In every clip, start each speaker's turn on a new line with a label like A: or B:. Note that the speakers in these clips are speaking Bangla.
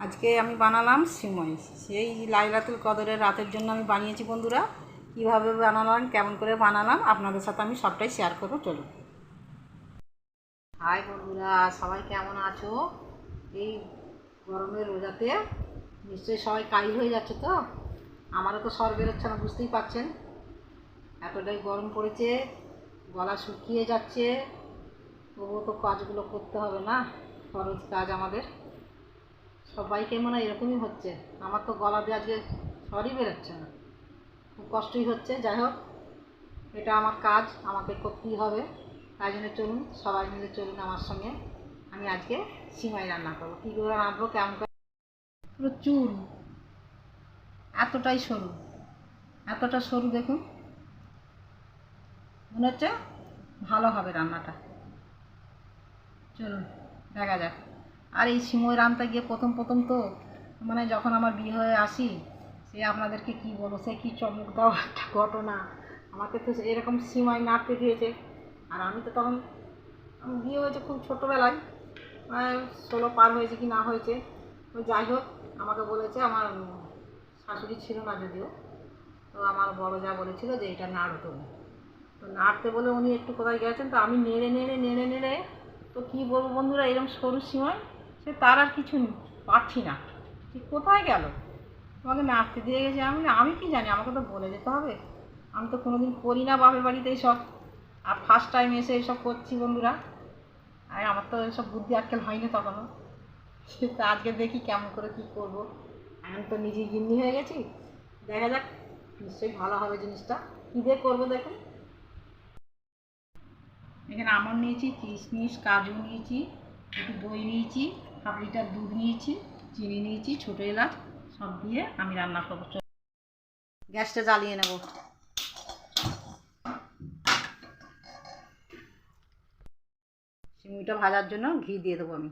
A: আজকে আমি বানালাম সিমই সেই লাইলাতুল কদরের রাতের জন্য আমি বানিয়েছি বন্ধুরা। কীভাবে বানালাম, কেমন করে বানালাম, আপনাদের সাথে আমি সবটাই শেয়ার করব, চলুন। হাই বন্ধুরা, সবাই কেমন আছো? এই গরমের রোজাতে নিশ্চয়ই সবাই কাইল হয়ে যাচ্ছে তো? আমারও তো সর বেরোচ্ছে না, বুঝতেই পারছেন। এতটাই গরম পড়েছে, গলা শুকিয়ে যাচ্ছে। তবুও তো কাজগুলো করতে হবে না, খরচ কাজ আমাদের। সবাইকে মনে হয় এরকমই হচ্ছে। আমার তো গলা দিয়ে আজকে সরই বেরোচ্ছে না। খুব কষ্টই হচ্ছে, যাই হোক, এটা আমার কাজ, আমাকে করতেই হবে। তাই জন্য চলুন, সবাই মিলে চলুন আমার সঙ্গে। আমি আজকে সিমাই রান্না করব। কী করে রাঁধবো কেমন করে পুরো চুল। এতটাই সরু, এতটা সরু দেখুন। মনে হচ্ছে ভালো হবে রান্নাটা। চলুন, দেখা যাক। আর এই সিমই রান্নতে গিয়ে প্রথম প্রথম তো মানে যখন আমার বিয়ে হয়ে আসি, সে আপনাদেরকে কি বলব, সে কী চমক দেওয়া একটা ঘটনা। আমাকে তো এরকম সিমাই নাড়তে দিয়েছে। আর আমি তো তখন বিয়ে হয়েছে খুব ছোটোবেলায় ষোলো পার হয়েছে কি না হয়েছে। তো যাই হোক, আমাকে বলেছে, আমার শাশুড়ি ছিল না যদিও, তো আমার বড় যা বলেছিল যে এটা নাড়ো তুমি। তো নাড়তে বলে উনি একটু কোথায় গেছেন, তো আমি নেড়ে নেড়ে নেড়ে নেড়ে, তো কী বলব বন্ধুরা এরকম সরু সিমাই সে তার আর কিছু পাচ্ছি না। ঠিক কোথায় গেল? আমাকে নাড়তে দিয়ে গেছে আমি আমি কি জানি? আমাকে তো বলে যেতে হবে। আমি তো কোনোদিন করি না বাপের বাড়িতে এইসব আর ফার্স্ট টাইম এসে এইসব করছি বন্ধুরা। আর আমার তো এইসব বুদ্ধি আক্কেল হয়নি তখনও। তো আজকে দেখি কেমন করে কী করব। আমি তো নিজে গিন্নি হয়ে গেছি। দেখা যাক, নিশ্চয়ই ভালো হবে জিনিসটা। কী দিয়ে করব দেখুন এখানে আমন নিয়েছি, কিশমিশ, কাজু নিয়েছি, একটু দই নিয়েছি। হাফ লিটার দুধ নিয়েছি, চিনি নিয়েছি, ছোটো এলাচ, সব দিয়ে আমি রান্না করব। গ্যাসটা জ্বালিয়ে নেব। সিমুইটা ভাজার জন্য ঘি দিয়ে দেবো আমি।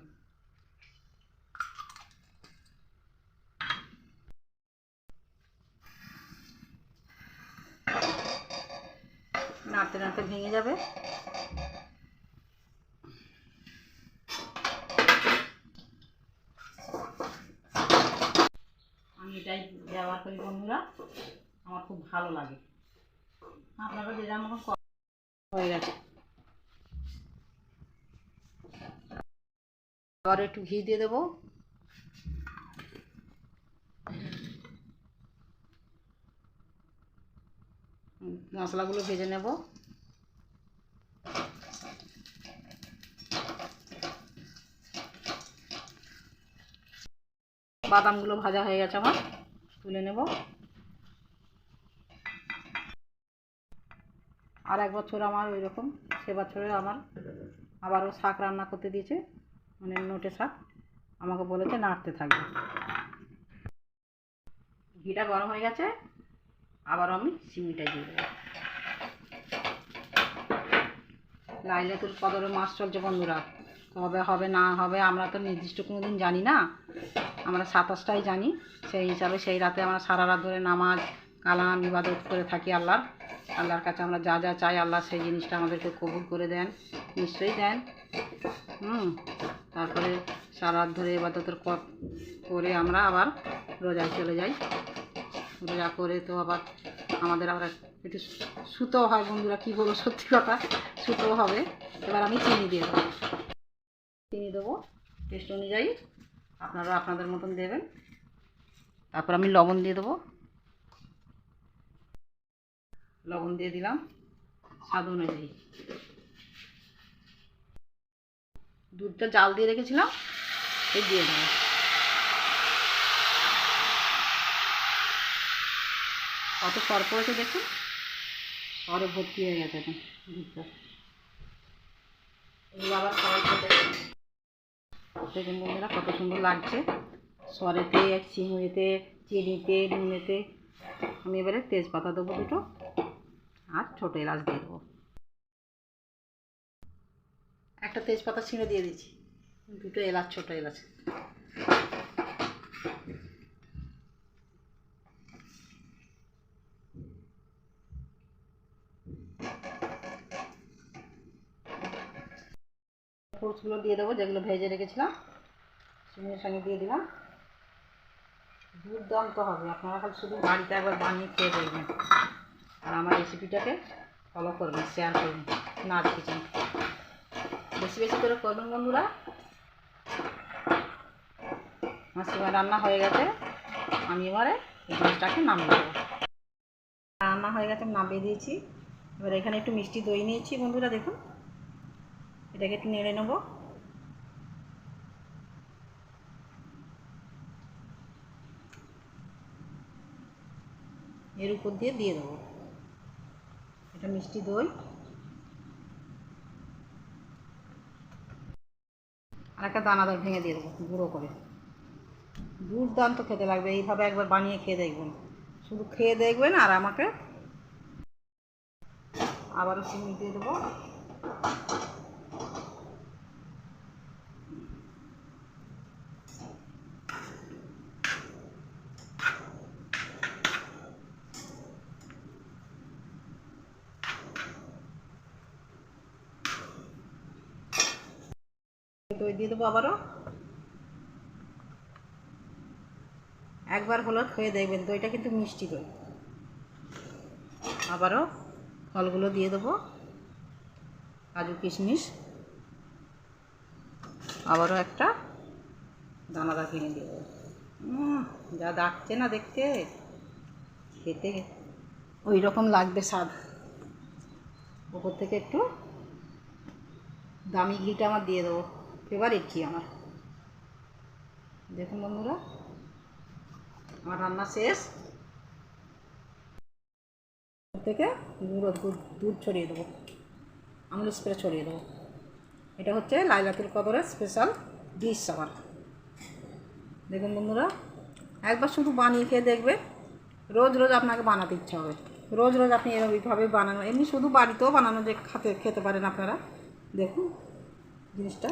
A: নাড়তে নাড়তে ভেঙে যাবে। করি বন্ধুরা। আমার খুব ভালো লাগে। আপনারা যে যেমন হয়ে গেছে। আবার একটু ঘি দিয়ে দেবো। মশলাগুলো ভেজে নেব। বাদামগুলো ভাজা হয়ে গেছে আমার। তুলে নেব। আর এক বছর আমার ওই রকম সে বছরে আমার আবারও শাক রান্না করতে দিয়েছে মানে নোটে শাক। আমাকে বলেছে নাড়তে থাকবে। ঘিটা গরম হয়ে গেছে আবার আমি সিমিটা দিয়ে দেবো। লাইলাতুল কদরে মাছ চলছে বন্ধুরা। কবে হবে, না হবে আমরা তো নির্দিষ্ট কোনো দিন জানি না। আমরা সাতাশটাই জানি। সেই হিসাবে সেই রাতে আমরা সারা রাত ধরে নামাজ, কালাম, ইবাদত করে থাকি আল্লাহর। আল্লাহর কাছে আমরা যা যা চাই আল্লাহ সেই জিনিসটা আমাদেরকে কবুল করে দেন। নিশ্চয়ই দেন। হুম, তারপরে সারা রাত ধরে ইবাদতের করে আমরা আবার রোজায় চলে যাই। রোজা করে তো আবার আমাদের আবার একটু সুতো হয় বন্ধুরা, কী বলব সত্যি কথা? সুতো হবে। এবার আমি চিনি দিয়ে দেবো। চিনি দেবো টেস্ট অনুযায়ী। আপনারা আপনাদের মতন দেবেন। তারপর আমি লবণ দিয়ে দেবো। লবণ দিয়ে দিলাম স্বাদ অনুযায়ী। দুধটা জাল দিয়ে রেখেছিলাম এই দিয়ে দেবো। কত সর পড়েছে দেখুন। সরে ভর্তি হয়ে গেছে এখন দুধটা। এগুলো আবার দেখুন বন্ধুরা কত সুন্দর লাগছে। সরেতে চিংড়িতে, চিনিতে, নুনেতে। আমি এবারে তেজপাতা দেবো দুটো আর ছোটো এলাচ দিয়ে দেবো। একটা তেজপাতা ছিঁড়ে দিয়ে দিচ্ছি দুটো এলাচ, ছোটো এলাচ। ফ্রুটসগুলো দিয়ে দেবো, যেগুলো ভেজে রেখেছিলাম। সিমের সঙ্গে দিয়ে দিলাম। দুর্দান্ত হবে, আপনারা খালি শুধু বাড়িতে একবার বানিয়ে খেয়ে দেখবেন। আর আমার রেসিপিটাকে ফলো করবেন শেয়ার করবেন নাচ কিচেন বেশি বেশি করে করবেন বন্ধুরা। আমার সময় রান্না হয়ে গেছে। আমি এবারে মাছটাকে নামিয়ে দেবো রান্না হয়ে গেছে নামিয়ে দিয়েছি। এবার এখানে একটু মিষ্টি দই নিয়েছি বন্ধুরা, দেখুন। এটাকে নেড়ে নেব। এর উপর দিয়ে দিয়ে দেবো। এটা মিষ্টি দই। আর একটা দানাদার ভেঙে দিয়ে দেবো, গুঁড়ো করে। দুর্দান্ত খেতে লাগবে, এইভাবে একবার বানিয়ে খেয়ে দেখবেন। শুধু খেয়ে দেখবেন আর আমাকে আবারও চিনি দিয়ে দেবো। দই দিয়ে দেবো আবারও। একবার হলো খেয়ে দেখবেন, দইটা কিন্তু মিষ্টি দই। আবারও ফলগুলো দিয়ে দেবো। কাজু কিশমিশ। আবারও একটা দানাদার কিনে দিয়ে দেবো। যা ডাকছে না দেখতে। খেতে ওই রকম লাগবে স্বাদ। ওপর থেকে একটু দামি ঘিটা আমার দিয়ে দেবো। ফেভারিট ঘি আমার। দেখুন বন্ধুরা, আমার রান্না শেষ। থেকে গুঁড়ো, দুধ দুধ ছড়িয়ে দেবো। আমুল স্প্রে ছড়িয়ে দেবো। এটা হচ্ছে লাইলাতুল কদরের স্পেশাল ডিশ আমার। দেখুন বন্ধুরা, একবার শুধু বানিয়ে খেয়ে দেখবে, রোজ রোজ আপনাকে বানাতে ইচ্ছা হবে। রোজ রোজ আপনি এরকমভাবে বানানো, এমনি শুধু বাড়িতেও বানানো যে খেতে খেতে পারেন আপনারা। দেখুন জিনিসটা।